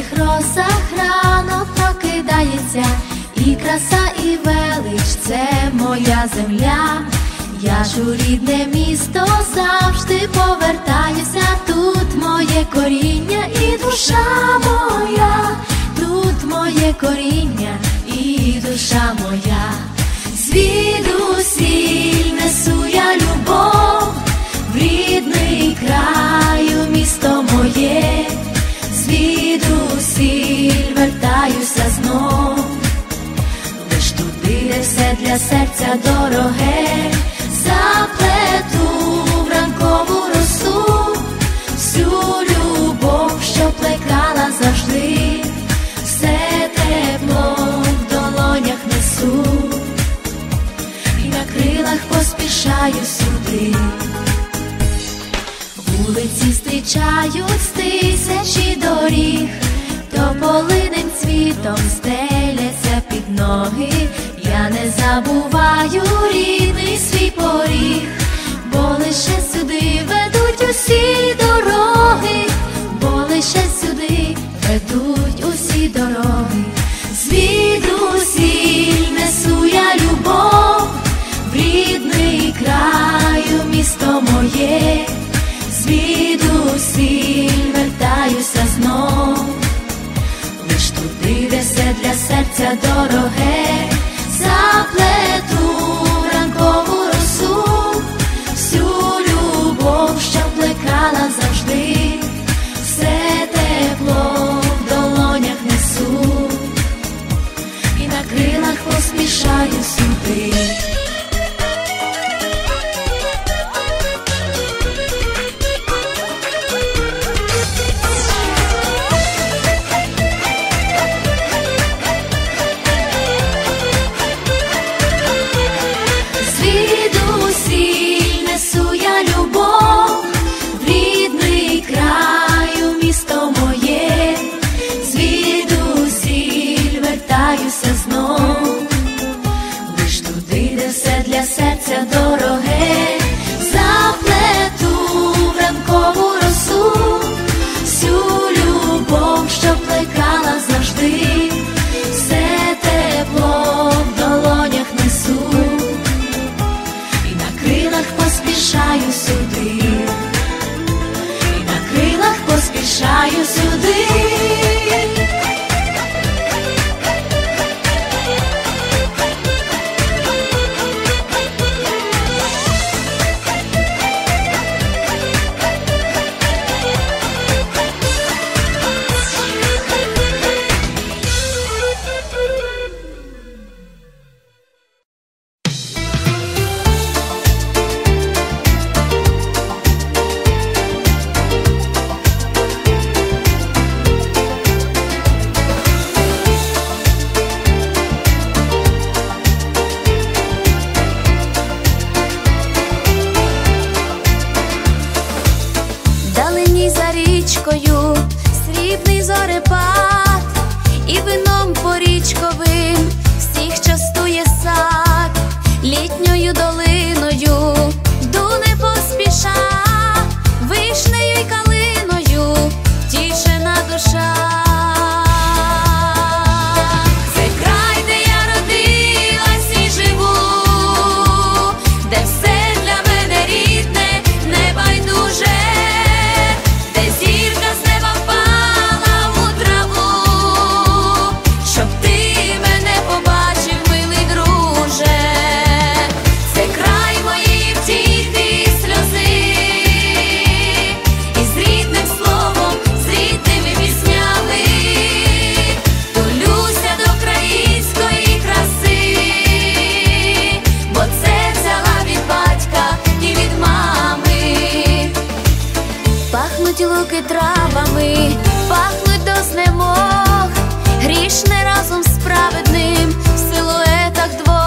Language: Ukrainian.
солодких росах рано прокидається, і краса, і велич це моя земля. Я ж у рідне місто завжди повертаюся. Для серця дороге, заплету в ранкову росу, всю любов, що плекала завжди, все тепло в долонях несу, і на крилах поспішаю сюди. Вулиці зустрічають з тисячі доріг, тополиним цвітом стеляться під ноги. Забуваю рідний свій поріг, бо лише сюди ведуть усі дороги, бо лише сюди ведуть усі дороги, звідусіль несу я любов, в рідний краю місто моє, звідусіль вертаюся знов, лиш туди, де все для серця дороге, заплету срібний зорепад, Пахнуть луки травами, пахнуть до знемог, грішне разом з праведним в силуетах двох,